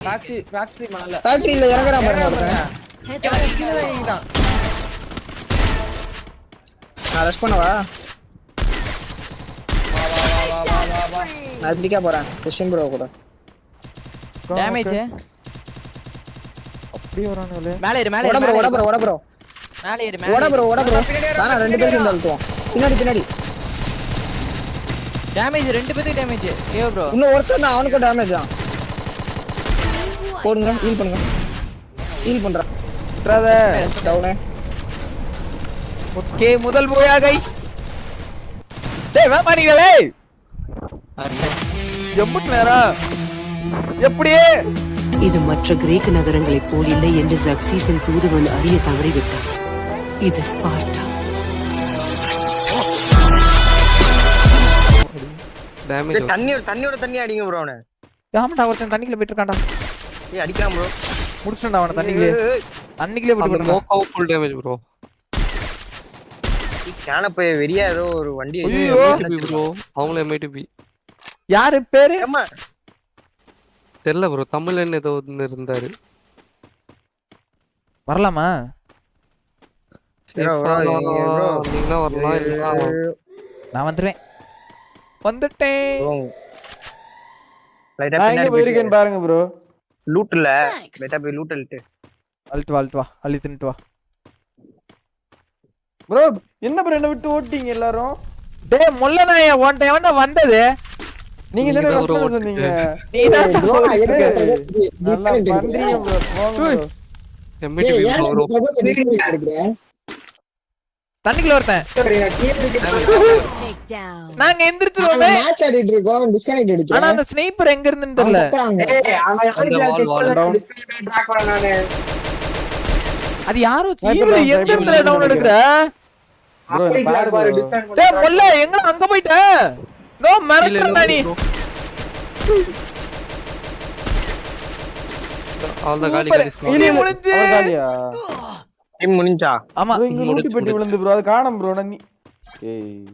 Factory factory மேல. ஃபேக்டரியில இறங்குறான் பாருங்க. ஒருத்தன் இதான் நான் ரஷ் பண்ணவா? நான் இப்படிக்கா போறேன். கிறிஸ்டின் ப்ரோ கூட. டேமேஜ் அப்படியே வரானுங்களே. மேல ஏறு மேல ஓட ஏறு ப்ரோ ஓட ப்ரோ ஓட ப்ரோ மேல ஏறு ஓட மேல ப்ரோ ஓட ப்ரோ தானா ரெண்டு பேரும் சேர்ந்து அழுத்துவோம் பின்னாடி பின்னாடி. டேமேஜ் ரெண்டு பேத்துக்கு டேமேஜ் ஏ ப்ரோ இன்னும் ஒருத்தன் தான் அவனுக்கும் டேமேஜ் தான். போடுங்க ஹீல் பண்ணுங்க. ஹீல் பண்றான் டவுனு ஓகே முதல் போயா கைஸ் டேய் வா பாருங்களே எம்புட்டு நேரம் எப்படியே இது மற்ற கிரேக்க நகரங்களைப் போல் இல்லை என்று ஜக்சீசன் தூதுவன் அறிய தவறிவிட்டார் இது ஸ்பார்ட்டா? டேமேஜ் தண்ணியோட தண்ணியோட தண்ணி அடிங்க ப்ரோ அவனை. ஆமாடா ஒருத்தன் தண்ணிக்குள்ள போயிட்டு இருக்கான்டா. ஏய் அடிக்கலாம் ப்ரோ முடிச்சுடா அவன தண்ணிக்குள்ளே. தண்ணிக்குள்ளே போயிட்டு அந்த இருக்கான் நோக்காவும் ஃபுல் டேமேஜ் ப்ரோ கேன போய் வெறியா ஏதோ ஒரு வண்டி ஐயோ. ப்ரோ அவங்களும் எம்ஐடிபி யாரு பேரு? ஏம்மா, தெரியல ப்ரோ தமிழ்னு ஏதோ ஒன்று இருந்தாரு. வரலாமா? நான் வந்துடுவேன் வந்துட்டேன். பின்னாடி போயிருக்கேன்னு பாருங்க ப்ரோ loot இல்ல லைட்டா போய் அள்ளிட்டு. அழுத்து. வா அழுத்து வா. அள்ளி தின்னுட்டு வா. ப்ரோ என்ன ப்ரோ என்ன விட்டு ஓட்டிங்க எல்லாரும்? டேய் முல்ல நாய உன்ட்ட எவன்டா வந்தது? நீங்க தானே தான் first சொன்னீங்க. ஏய், எதுக்கு நல்லா பண்றீங்க ப்ரோ போங்க ப்ரோ? தண்ணிக்குள்ள ஒருத்தன். நாங்க எந்திரிச்சிருவோமே. மேட்ச் ஆடிட்டு இருக்கோம் டிஸ்கனெக்ட் அடிச்சு ஆனா அந்த ஸ்னைப்பர் எங்க இருந்துன்னு தெரியல. அது யாரோ டவுன் எடுக்கிற. டேய் முல்ல எங்க அங்க போயிட்ட? நோ மிரட்டா நீ. காலி. காலி இனி முடிஞ்சு. Team முடிஞ்சா? ஆமா. bro இங்க லூட்டி பெட்டி விழுந்து ப்ரோ அது காணோம் ப்ரோ நான் நீ- ஏய்.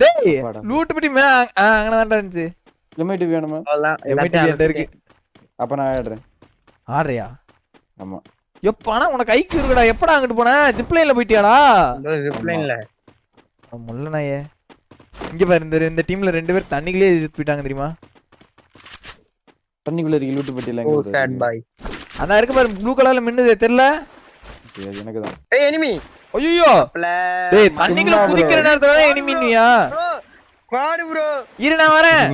டேய் வாடா. லூட் பிடி மே அங்க தான் இருந்துச்சு. எம்ஐடி வேணுமா? MIT எல்லாத்தையும் என்கிட்ட இருக்கு. அப்ப நான் ஆடுறேன். ஆடுறியா? ஆமா. எப்பா உனக்கு கைக்கு இருக்குடா. எப்படா அங்கிட்டு போன? ஜிப்லைன்ல போயிட்டியாடா. முல்ல நாயே இங்க பாரு இந்த இந்த டீம்ல ரெண்டு பேர் தண்ணிக்குள்ளே ஜித் போயிட்டாங்க தெரியுமா? தண்ணிக்குள்ள இருக்கு லூட்டி பெட்டி Oh, எங்க sad bro boy. அதான் இருக்கு பாரு ப்ளூ கலர்ல மின்னுது தெரியல? எனக்கு தான். ஏய், enemy. ஐயோ! Pla- டேய் தண்ணிக்குள்ள சும்மா bro. குதிக்கிற நேரத்துல தான் எனிமின்னியா Bro, squad bro. இரு நான் வரேன்.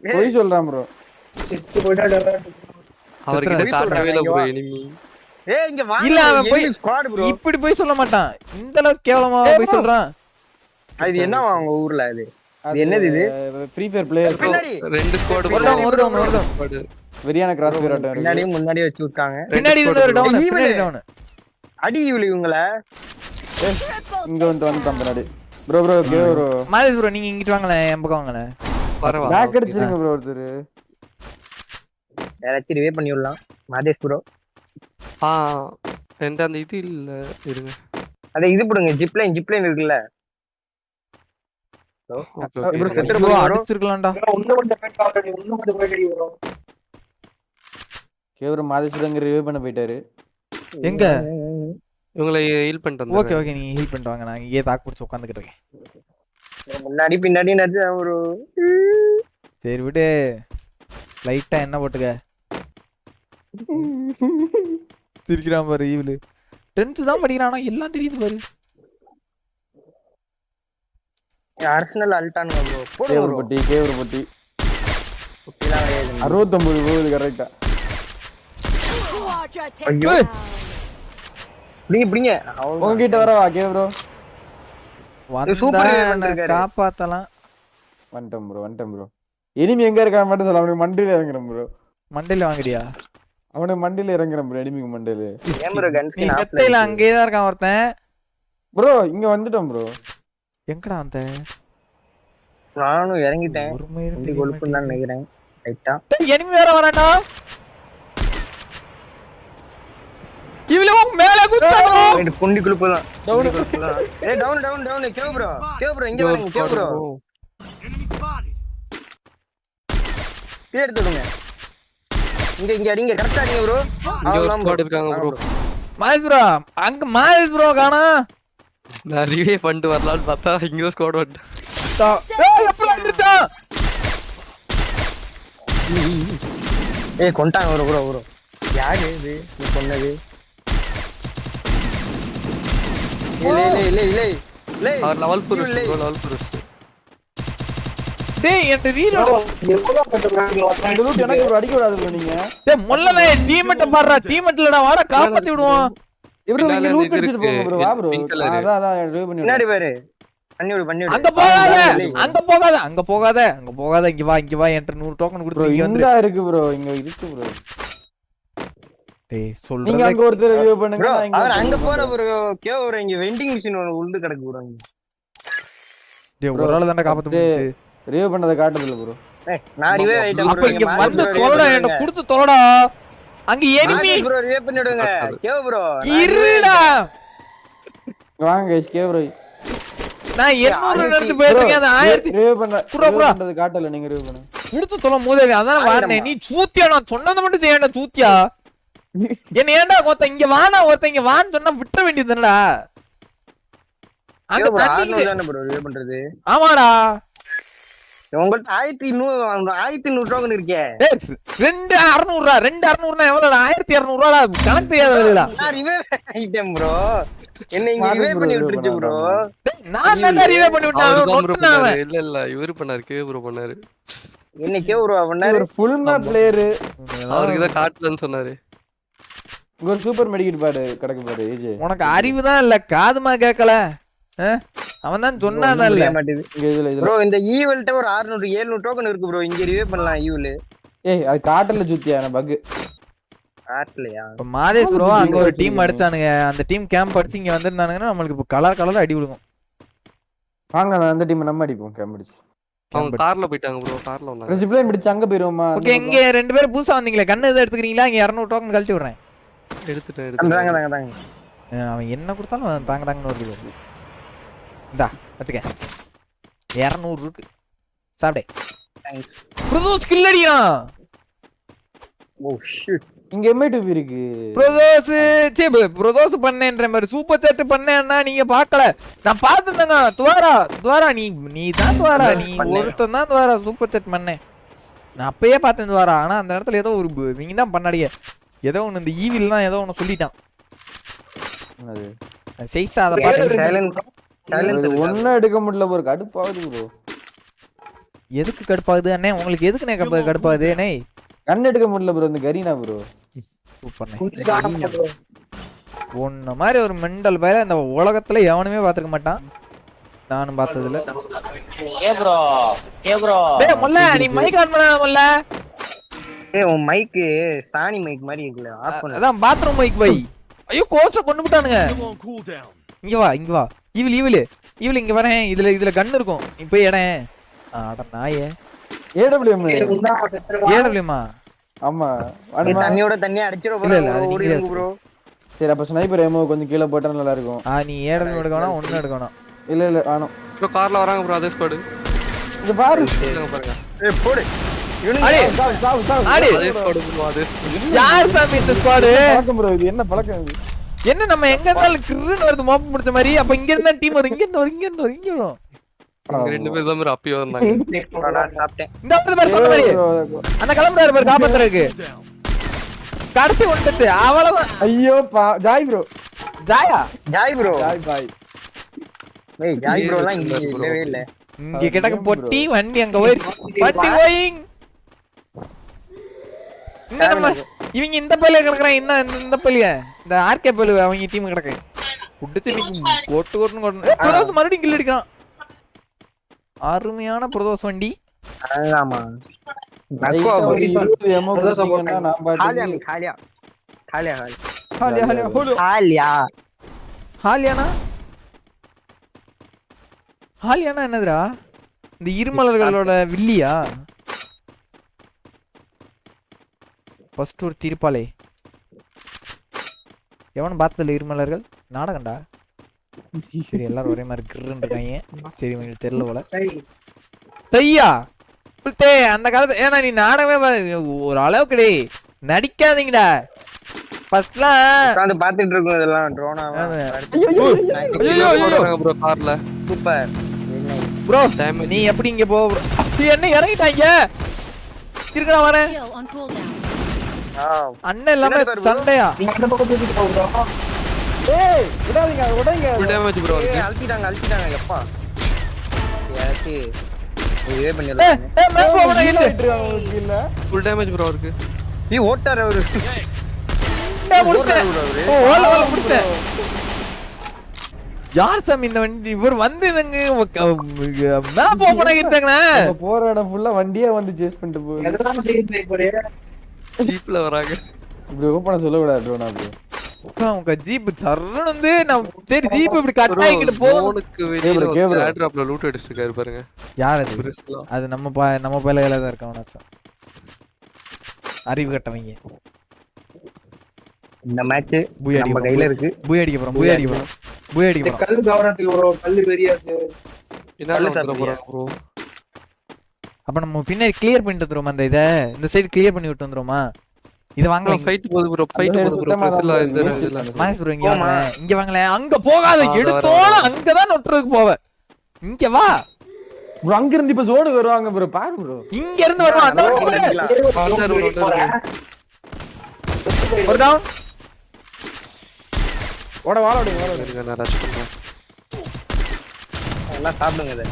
பொய் சொல்றான் ப்ரோ அவர்கிட்ட பொய் காட்டவே இல்லை சொல்றாங்க, ப்ரோ இங்க ஏய், இல்ல, அவன் போய்- enemy squad bro. இப்படி போய் சொல்ல மாட்டான். இந்த அளவுக்கு கேவலமா போய். சொல்றான். இது என்ன அவங்க ஊர்ல இது இது என்னது இது? ஃப்ரீ ஃபயர் பிளேயர் ரெண்டு ஸ்குவாட் ஒரு ஒரு ஒரு. வெரியான கிராஸ் ஃபயர் இருக்கு. பின்னாடியும் முன்னாடி வச்சு விட்டாங்க. பின்னாடி இருந்து ஒரு டவுன். பின்னாடி டவுன். அடி இவளு இவங்கள. இங்க வந்து வந்து பின்னாடி. Bro bro K bro Madesh bro நீங்க இங்கிட்டு வாங்களேன் என் பக்கம் வாங்களேன் பரவாயில்ல பேக் அடிச்சிருங்க ப்ரோ ஒருத்தர். யாராச்சும் ரிவே பண்ணி விடலாம். மாதேஷ் ப்ரோ ஆ என்கிட்ட அந்த இது இல்ல இருங்க. அத இது போடுங்க ஜிப்லைன் ஜிப்லைன் இருக்குல்ல. Okay bro, okay. செத்துரு ஐயோ, போய் வரும். அடிச்சிருக்கலாம்டா. கே ப்ரோ மாதேஸ்வரங்க ரிவ்யூ பண்ண போயிட்டாரு. எங்க? இவங்களை ஹீல் பண்ணிட்டு ஓகே வந்தேன் ஓகே நீங்க ஹீல் பண்ணிட்டு வாங்க. நான் இங்கே தாக்கு பிடிச்சி உட்காந்துக்கிட்டு இருக்கேன். முன்னாடி பின்னாடி நடிச்ச ஒரு சரி விடு. லைட்டா என்ன போட்டுக்க. சிரிக்கிறான் பாரு ஈவிலு டென்த்து தான் படிக்கிறானா எல்லாம் தெரியுது பாரு. அரசனல் அல்டானுங்க ப்ரோ கே போடுங்க ஒரு bro. பட்டி கே ஒரு பட்டி அறுபத்தொன்பது போகுது கரெக்டா ஐயோ. உங்ககிட்ட வரவா கே ப்ரோ. காப்பாத்தலாம். வந்துட்டேன் ப்ரோ வந்துட்டேன் ப்ரோ எனிமி எங்க இருக்கான்னு மட்டும் சொல்ல. அவனுக்கு மண்டியில இறங்குறேன் ப்ரோ மண்டையில வாங்குறியா? அவனுக்கு மண்டியில இறங்குறேன் ப்ரோ எனிமிக்கு மண்டியில. ஏன்? அங்கேயே தான் இருக்கான் ஒருத்தன். ப்ரோ இங்க வந்துட்டோம் ப்ரோ எங்கடா வந்த நானும் இறங்கிட்டேன். ஒரு கொழுப்புன்னு நினைக்கிறேன். ரைட்டா enemy வேற வரான்டா. இவள மேல குத்தானோ குண்டி குழுப்பு தான் டவுன். ஏ down down down. Cave bro cave bro இங்க வரீங்க கேவ் ப்ரோ. கீழ இங்க இங்க அடிங்க கரெக்டா அடிங்க ப்ரோ. ஒரு ஸ்குவாட் இருக்காங்க ப்ரோ. மகேஷ் ப்ரோ அங்க மகேஷ் ப்ரோ காணா. நான் ரிவே பண்ணிட்டு வரலாம்னு பார்த்தா இங்க ஸ்குவாட் வந்துட்டேன் ஏய் எப்படி வந்துச்சா ஏய் கொண்டாங்க ப்ரோ ப்ரோ ப்ரோ. யாரு இது? நீ சொன்னது இல்ல இல்ல இல்ல இல்ல இல்ல அவர் லெவல் ஃபோர் இல்லை. லெவல் ஃபோர் டேய் என்கிட்ட ரீலோட் இந்த loot எனக்கு bro, அடிக்க விடாது bro நீங்க. டேய் முள்ளனே டீமேட்ட பாடுறா டீமேட் இல்லடா வாடா காப்பாத்தி விடுவோம். இவரு இங்க போங்க வா அதான் அதான் பண்ணி. பாரு. பண்ணி விடு பண்ணி விடு. அங்க போகாத. அங்க போகாத. அங்க போகாத அங்க போகாத இங்க வா இங்க வா என்கிட்ட நூறு டோக்கன் கொடுத்து இங்க வந்து இங்க இருக்கு bro. இங்க இருக்கு டேய் நீங்க அங்க ஒருத்தர் revive பண்ணுங்க ப்ரோ அவர் அங்க போன ப்ரோ கே ப்ரோ இங்க வெண்டிங் மிஷின் ஒன்னு உளுந்து கிடக்கு ப்ரோ டேய் bro, ஒரு ஆளு காப்பாத்த டேய், முடிஞ்சு பண்ணதை ஏய் நான் ரிவே ஐட்டம் அப்ப இங்க வந்து தொலைடா என்கிட்ட கொடுத்து தொலைடா. அங்க எனிமி ப்ரோ ரிவே பண்ணி விடுங்க கே ப்ரோ இருடா. வாங்க கே நான் 800 எடுத்து போயிருக்கேன் அது 1000 revive பண்ண revive குடுறா. பண்றது காட்டல நீங்க revive பண்ணுங்க. கொடுத்து தொலை மூதேவி அதான் வாரணே நீ சூத்தியா நான் சொன்னதை மட்டும் செய்யண்டா சூத்தியா. என்ன ஏன்டா ஒருத்த இங்க வானா ஒருத்த இங்க வான்னு சொன்னா விட்டுற வேண்டியதுடா பண்றது? ஆமாடா. உங்கள்ட்ட ஆயிரத்தி நூறு ஆயிரத்தி நூறு டோக்கன் இருக்கே. ரெண்டு அறுநூறுரூவா ரெண்டு அறுநூறுனா எவ்வளோடா? ஆயிரத்தி இரநூறுவாடா? கணக்கு தெரியாத ப்ரோ என்ன இங்க ரிவே பண்ணி விட்டுருச்சு ப்ரோ. நான் ரிவே பண்ணி விட்டேன்? இல்ல இல்ல இவரு பண்ணாரு கே ப்ரோ பண்ணாரு. என்ன கே ப்ரோ பண்ணாரு ஃபுல் மேப் பிளேயர் அவருக்கு தான் காட்டலன்னு சொன்னாரு. இங்க ஒரு சூப்பர் மெடிக்கெட் பாரு கிடக்கு பாரு ஏஜே உனக்கு அறிவு தான் இல்ல காதுமா கேட்கல அவன் தான் சொன்னான் இல்ல? இதுல இதுல. ப்ரோ இந்த ஈவல்ட்ட ஒரு 600 700 டோக்கன் இருக்கு ப்ரோ இங்க ரிவே பண்ணலாம் ஈவல் ஏய் அது காட்டல சுத்தியா பக் ஆட்லையா இப்ப மாதேஷ் ப்ரோ அங்க ஒரு டீம் அடிச்சானுங்க. அந்த டீம் கேம்ப் அடிச்சு இங்க வந்திருந்தானுங்கன்னா நம்மளுக்கு இப்ப கலர் கலர் அடி விடுக்கும் வாங்க நான் அந்த டீம் நம்ம அடிப்போம் கேம்பிடிச்சு அவங்க கார்ல போயிட்டாங்க ப்ரோ கார்ல வந்தாங்க. அங்க போயிருவோமா? ஓகே இங்க ரெண்டு பேரும் புதுசா வந்தீங்களே கண்ணு எதாவது எடுத்துக்கிறீங்களா? இங்க இரநூறு டோக்கன் கழிச்சு விடுறேன். எடுத்துட்டேன் தாங்க எடுத்துட்டேன். தாங்க தாங்க அஹ் அவன் என்ன கொடுத்தாலும் தாங்க தாங்கன்னு வருது இந்தா வச்சுக்க. இரநூறு இருக்கு. சாப்பிடே. தேங்க்ஸ் புது ஸ்கில் அடிக்கிறான் ஓ ஷிட் இங்க எம்ஐ டூபி இருக்கு. ப்ரொதோஸ் சே ப்ரொதோஸ் பண்ணேன்ற மாதிரி சூப்பர் சாட் பண்ணேன்னா நீங்க பார்க்கல. நான் பார்த்துருந்தேங்க. துவாரா துவாரா நீ நீ தான் துவாரா. நீ. ஒருத்தன் தான் துவாரா சூப்பர் சாட் பண்ணேன். நான் அப்பயே பார்த்தேன் துவாரா. ஆனா அந்த இடத்துல ஏதோ ஒரு பு- இவங்க தான் பண்ணாடிய. ஏதோ ஒன்று இந்த ஈவில் தான் ஏதோ ஒன்று சொல்லிட்டான். அது. செய்சா அதை பார்த்து ஒண்ணும் எடுக்க முடியல ப்ரோ கடுப்பாகுது ப்ரோ எதுக்கு கடுப்பாகுது அண்ணே? உங்களுக்கு எதுக்குண்ணே கடுப்பா கடுப்பாகுது? அண்ணே கண் எடுக்க முடியல ப்ரோ இந்த கரீனா ப்ரோ சூப்பர்ண்ணே. உன்ன மாதிரி ஒரு மெண்டல் பயில இந்த உலகத்துல எவனுமே பார்த்துருக்க மாட்டான். நானும் பார்த்ததுல ஏ ப்ரோ ஏ ப்ரோ டேய் முல்ல நீ மைக் ஆன் பண்ண முல்ல. ஏய் உன் மைக் சாணி மைக் மாதிரி இருக்குல்ல ஆஃப் பண்ணு. அதான் பாத்ரூம் மைக் பை ஐயோ கோர்ஸ கொண்டு விட்டானுங்க. இங்க வா இங்க வா. இவள் இவளு இவள் இங்க வரேன். இதுல இதுல கன் இருக்கும். நீ போய் இடம் அட நாயே. ஏடபிள்யூஎம் ஏடபிள்யூமா ஆமா. வேணுமா? தண்ணியோட தண்ணியா அடிச்சிட இல்ல, இல்ல, அது போறோம் ஓடி ப்ரோ சரி அப்ப ஸ்னைப்பர் ஏமோ கொஞ்சம் கீழே போட்டா நல்லா இருக்கும் ஆ நீ ஏடபிள்யூ எடுக்கணும் ஒண்ணு எடுக்கணும். இல்ல இல்ல வேணும் ப்ரோ கார்ல வராங்க ப்ரோ அதே ஸ்குவாடு இது பாரு. பாருங்க. ஏய் போடு. யார் சாமி இந்த ஸ்குவாடு என்ன பழக்கம் இது? என்ன நம்ம எங்க இருந்தாலும் கிருன்னு வருது மோப்பம் முடிச்ச மாதிரி. அப்ப இங்க இருந்தா டீம் வரும் இங்க இருந்து வரும் இங்க இருந்து வரும் இங்க வரும். ரெண்டு பேர் தான் ப்ரோ அப்பயே வந்தாங்க இந்த பாரு சொன்ன மாதிரி. அந்த கிளம்புறாரு பாரு காப்பாத்துறதுக்கு. கடைசி வந்துட்டு அவ்வளவுதான். ஐயோ பா ஜாய் ப்ரோ ஜாயா? ஜாய் ப்ரோ ஜாய் பாய். ஏய் ஜாய் ப்ரோ எல்லாம் இங்க. இல்லவே இல்ல. இங்க கிடக்க பொட்டி வண்டி அங்க போயிடுச்சு வண்டி கோயிங் இவங்க இந்த பள்ளிய கிடக்குறான் என்ன இந்த- இந்த பள்ளிய? இந்த ஆர்கே பள்ளி அவங்க டீம் கிடக்கு. குடிச்சு கொட்டு கொட்டுன்னு கொட்டு பிரதோஷ் மறுபடியும் கில் அடிக்கிறான். அருமையான பிரதோஷ் வண்டி. ஆமா. நக்குவா bro. எமோ கொடுத்தீங்கன்னா நான் காலியா பாட்டு நீ காலியா காலியா காலியா ஹாலியா ஹாலியா ஹோலோ காலியா ஹாலியானா ஹாலியானா என்னதுடா இந்த இருமலர்களோட வில்லியா ஃபர்ஸ்ட் ஒரு திருப்பாலே எவனும் பார்த்ததில்ல இருமலர்கள்? நாடகம்டா? சரி எல்லாரும் ஒரே மாதிரி கிருன்னு இருக்காங்க சரி உங்களுக்கு தெரியல போல. செய்யா? புல்தே அந்த காலத்து ஏன்னா நீ நாடகமே ஒரு அளவுக்கு டேய் நடிக்காதீங்கடா. ஃபர்ஸ்ட்லாம் உட்காந்து பாத்துட்டு இருக்கோம் இதெல்லாம் ட்ரோனாவா ஐயோ, ஐயோ. ப்ரோ கார்ல. சூப்பர். ப்ரோ நீ எப்படி இங்க போ என்ன இறங்கிட்டாங்க இருக்கா வரேன். அண்ணன் இல்லாம. சண்டையா? அந்த பக்கம் போக ஏய் விடாதீங்க விடாதீங்க ஃபுல் டேமேஜ் ப்ரோ அழுத்திட்டாங்க அழுத்திட்டாங்க எப்பா இதே ஏய், மேல இல்ல. இல்ல ஃபுல் டேமேஜ் ப்ரோ இருக்கு நீ ஓட்டாரு அவரு. யார் சாமி இந்த வண்டி? இவர் வந்து இதுங்க மேல போ பண்ணாங்க நம்ம போற இடம் ஃபுல்லா வண்டியே வந்து சேஸ் பண்ணிட்டு போகுது. ஜீப்ல வராங்க. இப்படி ஓப்பனா சொல்ல விடாது ட்ரோனா அப்படி. உங்க ஜீப் சரண் வந்து நான் சரி ஜீப் இப்படி கட் ப்ரோ ஆகிட்டு போ. ஃபோனுக்கு வெளியில கேபிள், கேபிள். ஏர் டிராப்ல லூட் அடிச்சிட்டு இருக்காரு பாருங்க. யார் அது? அது நம்ம பா நம்ம பயில தான் இருக்க அவனாச்சும் அறிவு கட்டவங்க. இந்த மேட்ச் பூய் நம்ம கையில இருக்கு. பூய் அடிக்க போறோம் பூய் அடிக்க போறோம் பூய் அடிக்க போறோம். கல்லு கவனத்துக்கு bro கல்லு பெரிய என்ன வந்துட சாப்பிடுறியா? போறாங்க ப்ரோ அப்ப நம்ம பின்னாடி கிளியர் பண்ணிட்டு வந்துருமா அந்த இத? இந்த சைடு கிளியர் பண்ணி விட்டு வந்துருமா இது வாங்கலாம். ஃபைட் போகுது ப்ரோ ஃபைட் போகுது ப்ரோ பிரஸ்ல தான் இந்த மகேஷ் ப்ரோ இங்க. வாங்களேன். இங்க வாங்களேன். அங்க போகாத எடுத்தோட வரேன், அங்கதான் நொட்டுறதுக்கு போவ. இங்க வா. ப்ரோ அங்க இருந்து இப்ப ஜோடு வருவாங்க ப்ரோ பாரு ப்ரோ இங்க இருந்து வருவான். அந்த. ஒரு டவுன் ஓட விடுங்க வாழ விடுங்க இருங்க நான் ரஷ் பண்றேன். எல்லாம் சாப்பிடுங்க இதை.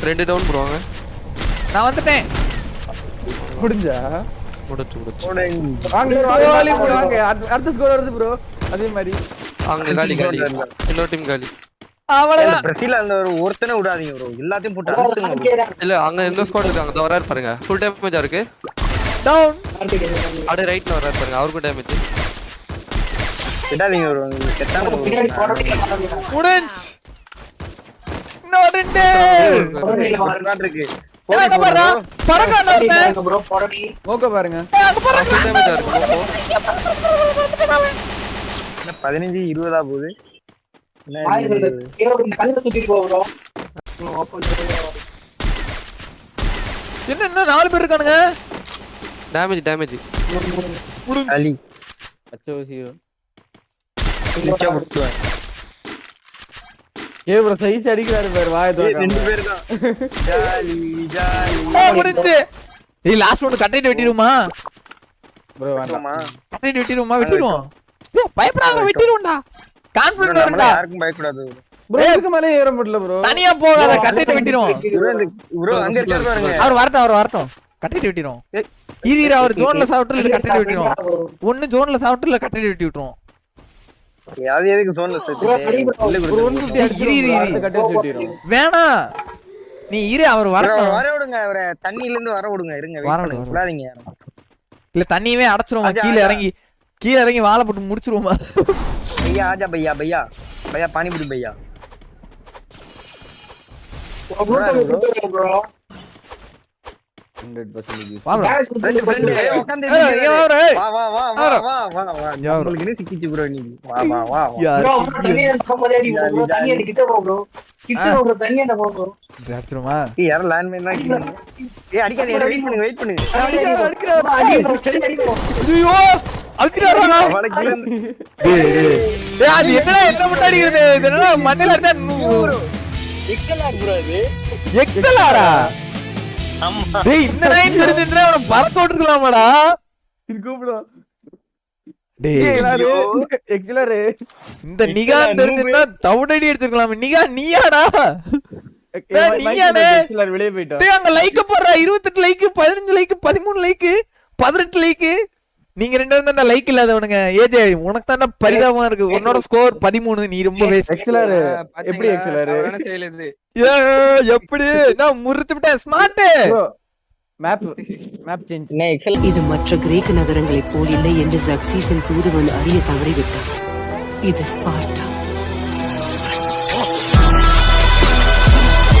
ரெண்டு டவுன் ப்ரோ வாங்க நான் வந்துட்டேன். முடிஞ்சா? முடிச்சு முடிச்சு. வாங்க. அடுத்த- ஸ்கோர் வருது ப்ரோ அதே மாதிரி. அவங்க காலி காலி. இன்னொரு டீம் காலி. அவ்வளவுதான். பிரசில அந்த ஒரு ஒருத்தனை விடாதீங்க ப்ரோ எல்லாத்தையும் போட்டு. இல்ல அங்க இன்னொரு ஸ்குவாட் இருக்காங்க? வராரு பாருங்க. ஃபுல் டேமேஜா இருக்கு. டவுன் ரைட்ல வராரு பாருங்க. அவருக்கும் டேமேஜ் விடாதீங்க ப்ரோ செத்தாங்க. பாருங்க பதினஞ்சு இருபதா போகுது? என்ன என்ன இன்னும் நாலு பேர் இருக்கானுங்க? டேமேஜ் டேமேஜ் களி அச்சோ ஹீரோ நிச்சயம் முடிச்சுவேன். ஏ ப்ரோ சைஸ் அடிக்கிறாரு பாரு வாய ஏய், ரெண்டு பேர் தான். Jolly jolly. ஏய், முடிஞ்சு. ஏய் லாஸ்ட் ஒன்று கட்டிட்டு வெட்டிடுமா ப்ரோ வேண்டாம். ஆமா. கட்டிட்டு வெட்டிடுமா வெட்டிடுவோம். ஏய், பயப்படாத வெட்டிடுவோம்டா. Bro, கான்ஃபிடன்ட் வரும்டா யாருக்கும் பயப்படாது. Bro. ப்ரோ இதுக்கு மேலே ஏற முடியல ப்ரோ தனியா போகாத கட்டிட்டு வெட்டிடுவோம். bro, அங்க இருக்காரு பாருங்க. அவர் வரட்டும் அவர் வரட்டும். கட்டிட்டு வெட்டிடுவோம். இரு, அவர் ஜோன்ல சாப்பிட்டு இல்ல கட்டிட்டு வெட்டிடுவோம். ஒண்ணு ஜோன்ல சாப்பிட்டு இல்ல கட்டிட்டு வெட்டி விட்டுருவோம். அது எதுக்கு சோன்ல வேணாம் நீ இரு அவர் வர விடுங்க அவரை தண்ணியில இருந்து வர விடுங்க. இருங்க விடாதீங்க இல்ல தண்ணியவே அடைச்சிருவோமா. கீழ இறங்கி கீழ இறங்கி வாழை போட்டு முடிச்சிருவோமா? பையா ஆஜா பையா பையா. பையா பானிபூரி பையா. ஹண்ட்ரட் பர்சன்டேஜ் வா bro. ரெண்டு friend, ஏய், உட்கார்ந்து ஏய், இங்க வா bro, ஏய். வா வா வா வா வா. வா வா. வா இங்க வா bro. உங்களுக்கு சிக்கிச்சு? ப்ரோ நீ வா வா வா கிட்ட போ கிட்ட போ போ ஏய் லேண்ட் மைன். ஏய் வெயிட் பண்ணுங்க வெயிட் பண்ணுங்க. அடி bro. சரி அடி bro. ஐயோ அழுத்திடுவாரா அவளை கீழ இருந்து ஏய் அது என்னடா என்ன மட்டும் அடிக்கிறது இது என்னடா மண்ணில அடிச்சா எக்கலாக் ப்ரோ டேய் இந்த நைன் தெரிஞ்சிருந்தா அவன பறக்க இந்த நிகா தெரிஞ்சிருந்தா தவுடடி எடுத்துக்கலாம் நிகா நீயாடா? வெளியே போயிட்டோம். அங்க லைக் போடுறா. இருபத்தெட்டு லைக் பதினஞ்சு லைக் பதிமூணு லைக் பதினெட்டு லைக் நீங்க ரெண்டு பேரும் தான் லைக் இல்லாதவனுங்க. ஏஜே உனக்கு தானே பரிதாபமா இருக்கு. உன்னோட ஸ்கோர் பதிமூணு நீ ரொம்ப வேஸ்ட் எக்ஸலர் எப்படி எக்ஸலர் எப்படி? நான் முறிச்சு விட்டேன். ஸ்மார்ட் மேப் மேப் சேஞ்ச் என்ன எக்ஸல் இது மற்ற கிரேக்க நகரங்களைப் போல் இல்லை என்று ஜக்சீசன் தூதுவன் அறிய தவறிவிட்டார் இது ஸ்பார்ட்டா